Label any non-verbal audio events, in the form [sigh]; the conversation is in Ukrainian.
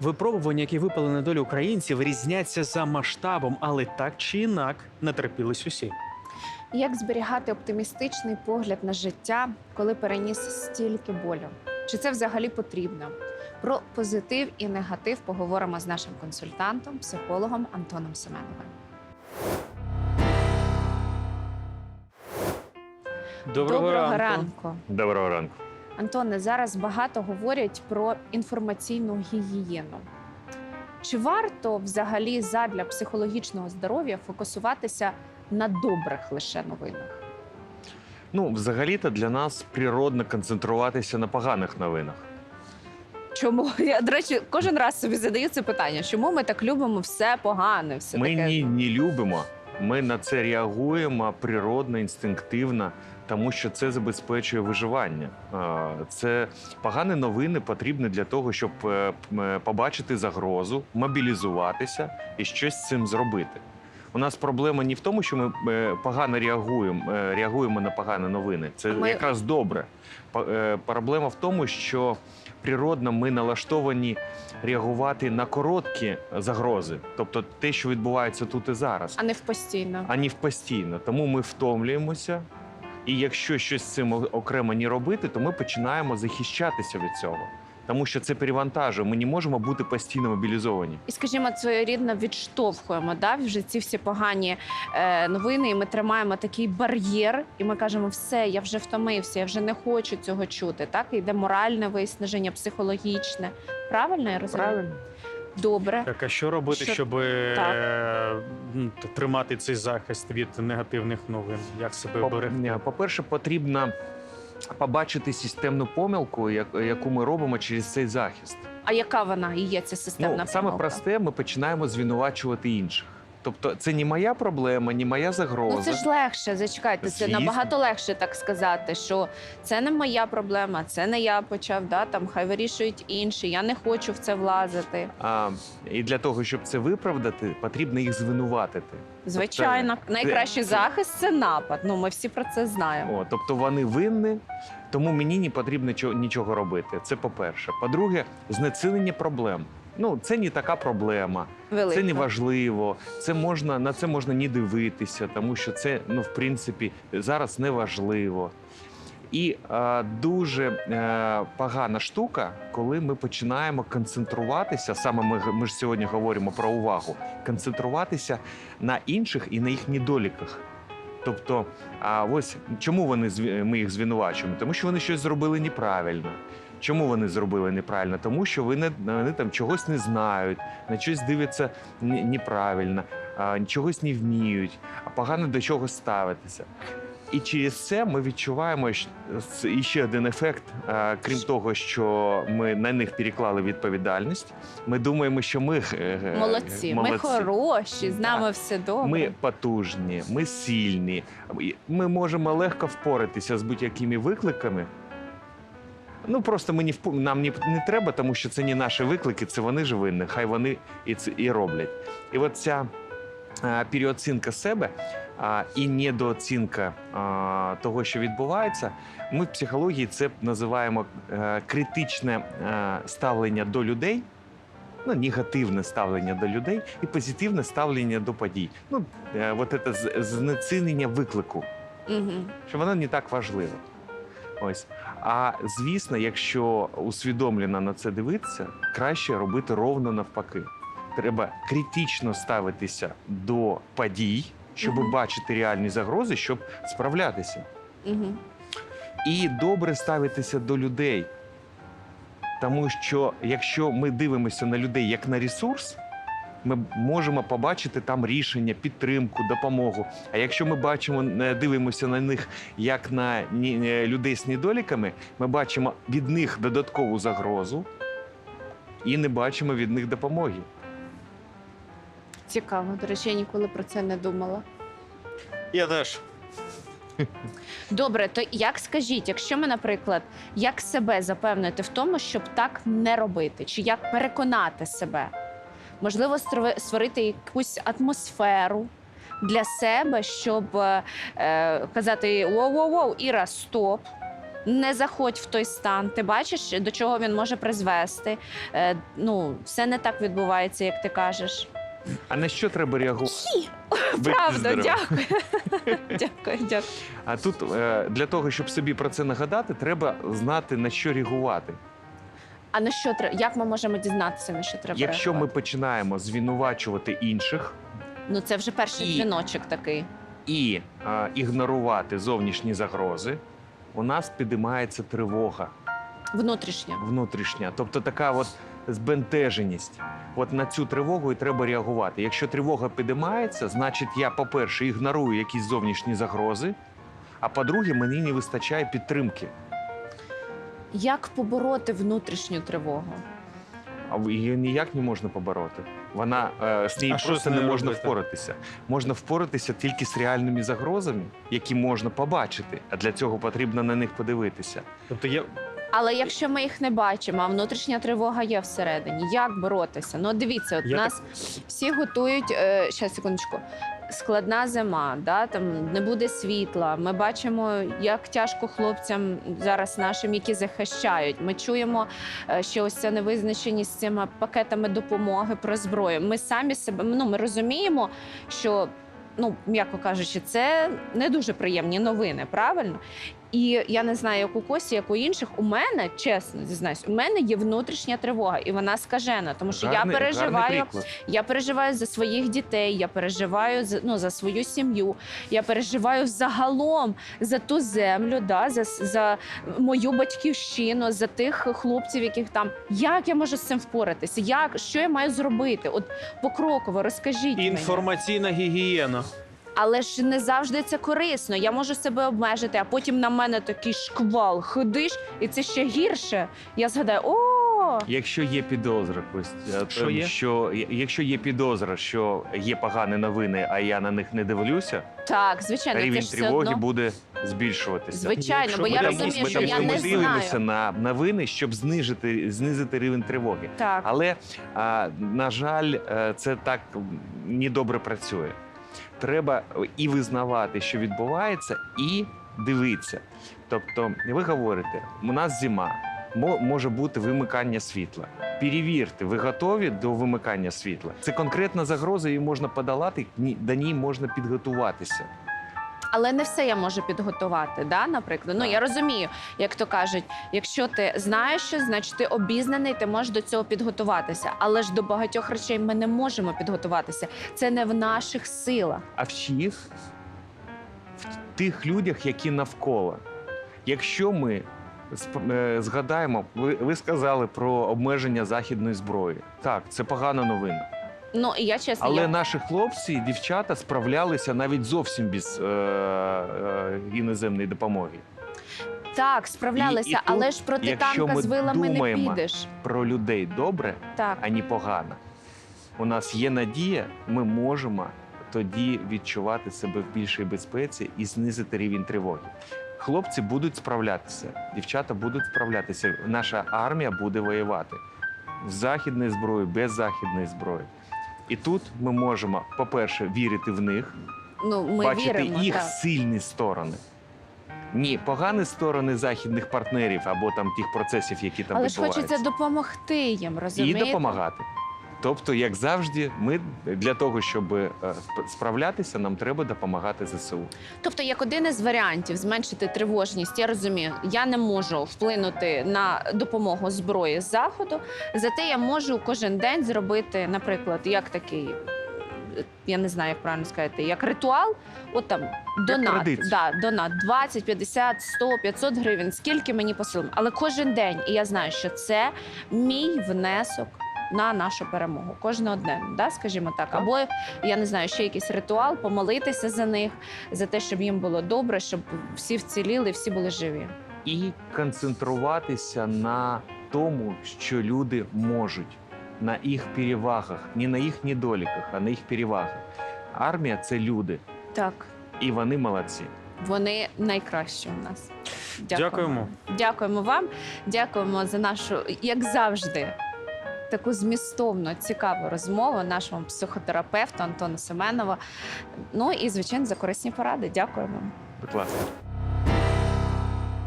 Випробування, які випали на долю українців, різняться за масштабом, але так чи інак натерпілись усі. Як зберігати оптимістичний погляд на життя, коли переніс стільки болю? Чи це взагалі потрібно? Про позитив і негатив поговоримо з нашим консультантом, психологом Антоном Семеновим. Доброго, ранку. ранку. Доброго ранку. Антоне, зараз багато говорять про інформаційну гігієну. Чи варто взагалі задля психологічного здоров'я фокусуватися на добрих лише новинах? Ну, взагалі-то для нас природно концентруватися на поганих новинах. Чому [laughs] я до речі, кожен раз собі задаю це питання, чому ми так любимо все погане? Все Ми таке ні, не любимо, ми на це реагуємо природно, інстинктивно, тому що це забезпечує виживання. Це погані новини потрібні для того, щоб е, е, побачити загрозу, мобілізуватися і щось з цим зробити. У нас проблема не в тому, що ми е, погано реагуємо, реагуємо на погані новини. Це Ми- якраз добре. Проблема в тому, що природно ми налаштовані реагувати на короткі загрози, тобто те, що відбувається тут і зараз, а не в постійно. а не в постійно. Тому ми втомлюємося. І якщо щось з цим окремо не робити, то ми починаємо захищатися від цього, тому що це перевантажує. Ми не можемо бути постійно мобілізовані. І скажімо, своєрідно відштовхуємо да, вже ці всі погані е, новини, і ми тримаємо такий бар'єр, і ми кажемо, все, я вже втомився, я вже не хочу цього чути. Так і йде моральне виснаження, психологічне. Правильно я розумію? Добре. Так, а що робити, Що- щоб е, м, т- тримати цей захист від негативних новин? Як себе По- берегти? Ні, По-перше, потрібно побачити системну помилку, як- яку ми робимо через цей захист. А яка вона і є ця системна Ну, саме помилка? просте, ми починаємо звинувачувати інших. Тобто, це не моя проблема, не моя загроза. Ну це ж легше, зачекайте. Це Звісно. набагато легше так сказати, що це не моя проблема, це не я почав. Да, там хай вирішують інші. Я не хочу в це влазити. А, і для того, щоб це виправдати, потрібно їх звинуватити. Звичайно, найкращий це- захист це напад. Ну ми всі про це знаємо. О, тобто вони винні, тому мені не потрібно нічого робити. Це по-перше. По-друге, знецінення проблем. Ну, це не така проблема, Велика. це не важливо. Це можна на це можна не дивитися, тому що це ну в принципі зараз не важливо. І е, дуже е, погана штука, коли ми починаємо концентруватися. Саме ми, ми ж сьогодні говоримо про увагу, концентруватися на інших і на їх недоліках. Тобто, а ось чому вони ми їх звинувачуємо? Тому що вони щось зробили неправильно. Чому вони зробили неправильно? Тому що вони, вони там чогось не знають, на щось дивляться неправильно, чогось не вміють, а погано до чогось ставитися. І через це ми відчуваємо ще один ефект. Крім того, що ми на них переклали відповідальність. Ми думаємо, що ми е, е, Молодці. Ми хороші, з нами все добре. ми потужні, ми сильні. Ми можемо легко впоратися з будь-якими викликами. Ну просто ми не впо- нам не, не треба, тому що це не наші виклики, це вони ж винні. Хай вони і це і роблять. І от ця а, переоцінка себе а, і недооцінка а, того, що відбувається, ми в психології це називаємо е, критичне е, ставлення до людей. Ну, негативне ставлення до людей і позитивне ставлення до подій. Ну, е, от це знецінення виклику, Угу. що воно не так важливо. Ось. А звісно, якщо усвідомлено на це дивитися, краще робити ровно навпаки. Треба критично ставитися до подій, щоб Мгм. бачити реальні загрози, щоб справлятися. Угу. І добре ставитися до людей. Тому що якщо ми дивимося на людей як на ресурс, ми можемо побачити там рішення, підтримку, допомогу. А якщо ми бачимо, дивимося на них як на е, людей з недоліками, ми бачимо від них додаткову загрозу і не бачимо від них допомоги. Цікаво. До речі, я ніколи про це не думала. Я теж. Добре, то як скажіть, якщо ми, наприклад, як себе запевнити в тому, щоб так не робити, чи як переконати себе? Можливо, створити якусь атмосферу для себе, щоб е, е, казати: воу-воу-воу, Іра, стоп. Не заходь в той стан. Ти бачиш, до чого він може призвести. Е, ну, все не так відбувається, як ти кажеш. А на що треба реагувати? Правда, дякую. [laughs] дякую, дякую. А тут е, для того, щоб собі про це нагадати, треба знати на що реагувати. А на що треба? Як ми можемо дізнатися, на що треба? Якщо ми реагувати? починаємо звинувачувати інших ну це вже перший І- дзвіночок такий. і е, ігнорувати зовнішні загрози, у нас підіймається тривога Внутрішньо. внутрішня, тобто така от збентеженість. От на цю тривогу і треба реагувати. Якщо тривога підіймається, значить я, по-перше, ігнорую якісь зовнішні загрози. А по-друге, мені не вистачає підтримки. Як побороти внутрішню тривогу? Її ніяк не можна побороти. Вона е, з нею А просто не можна робити? впоратися. Можна впоратися тільки з реальними загрозами, які можна побачити. А для цього потрібно на них подивитися. Тобто я Але якщо ми їх не бачимо, а внутрішня тривога є всередині, як боротися? Ну, дивіться, от Я нас всі готують. Е, ще секундочку. Складна зима, да там не буде світла. Ми бачимо, як тяжко хлопцям зараз нашим, які захищають. Ми чуємо, е, що ось ця невизначеність з цими пакетами допомоги про зброю. Ми самі себе ну ми розуміємо, що ну м'яко кажучи, це не дуже приємні новини, правильно? І я не знаю, як у Косі, як у інших. У мене, чесно зізнаюсь, у мене є внутрішня тривога, і вона скажена, тому що Гарний- я переживаю. приклад. Я переживаю за своїх дітей, я переживаю за, ну, за свою сім'ю, я переживаю загалом за ту землю, да, за, за мою батьківщину, за тих хлопців, яких там. Як я можу з цим впоратися? Як, що я маю зробити? От покроково розкажіть мені. інформаційна гігієна. Але ж не завжди це корисно. Я можу себе обмежити, а потім на мене такий шквал ходиш, і це ще гірше. Я згадаю, о, Якщо є підозра, Костя, Що є? що якщо є підозра, що є погані новини, а я на них не дивлюся, так, звичайно, це рівень все тривоги одно. буде збільшуватися. Звичайно, Якщо бо я розумію, ми що там я не ми дивимося на новини, щоб знижити, знизити рівень тривоги. Так. Але а, на жаль, е, це так не добре працює. Треба і визнавати, що відбувається, і дивитися. Тобто, ви говорите, у нас зима, може бути вимикання світла. Перевірте, ви готові до вимикання світла. Це конкретна загроза, її можна подолати, до ній можна підготуватися. Але не все я можу підготувати. Да, наприклад. Ну я розумію, як то кажуть, якщо ти знаєш щось, значить ти обізнаний, ти можеш до цього підготуватися. Але ж до багатьох речей ми не можемо підготуватися. Це не в наших силах. а в всіх в тих людях, які навколо. Якщо ми е, згадаємо, ви, ви сказали про обмеження західної зброї. Так, це погана новина. Ну я чесно, Але я... наші хлопці і дівчата справлялися навіть зовсім без е, е, іноземної допомоги. так справлялися, І- і тут, але ж проти якщо танка ми з вилами не підеш. Про людей добре, Так. а не погано. У нас є надія, ми можемо тоді відчувати себе в більшій безпеці і знизити рівень тривоги. Хлопці будуть справлятися, дівчата будуть справлятися. Наша армія буде воювати з західною зброєю, без західної зброї. І тут ми можемо, по-перше, вірити в них, Ну ми бачити віримо. їх так. сильні сторони. Ні, погані сторони західних партнерів або там тих процесів, які там Але ж відбуваються. хочеться допомогти їм, і допомагати. Тобто, як завжди, ми для того, щоб е, справлятися, нам треба допомагати ЗСУ. Тобто, як один із варіантів зменшити тривожність, я розумію, я не можу вплинути на допомогу зброї з заходу. Зате я можу кожен день зробити, наприклад, як такий. Я не знаю, як правильно сказати, як ритуал, от там донат, да, донат 20, 50, 100, 500 гривень, скільки мені по силам. Але кожен день, і я знаю, що це мій внесок на нашу перемогу. Кожного дня, да, скажімо так. Так. Або я не знаю, ще якийсь ритуал, помолитися за них, за те, щоб їм було добре, щоб всі вціліли, всі були живі. І концентруватися на тому, що люди можуть, на їх перевагах, не на їх недоліках, а на їх перевагах. Армія це люди, Так, і вони молодці. вони найкращі у нас. Дякуємо. Дякуємо. Дякуємо вам. Дякуємо за нашу, як завжди. Таку змістовну, цікаву розмову нашому психотерапевту Антону Семенову. Ну і звичайно за корисні поради. Дякуємо. Будь ласка.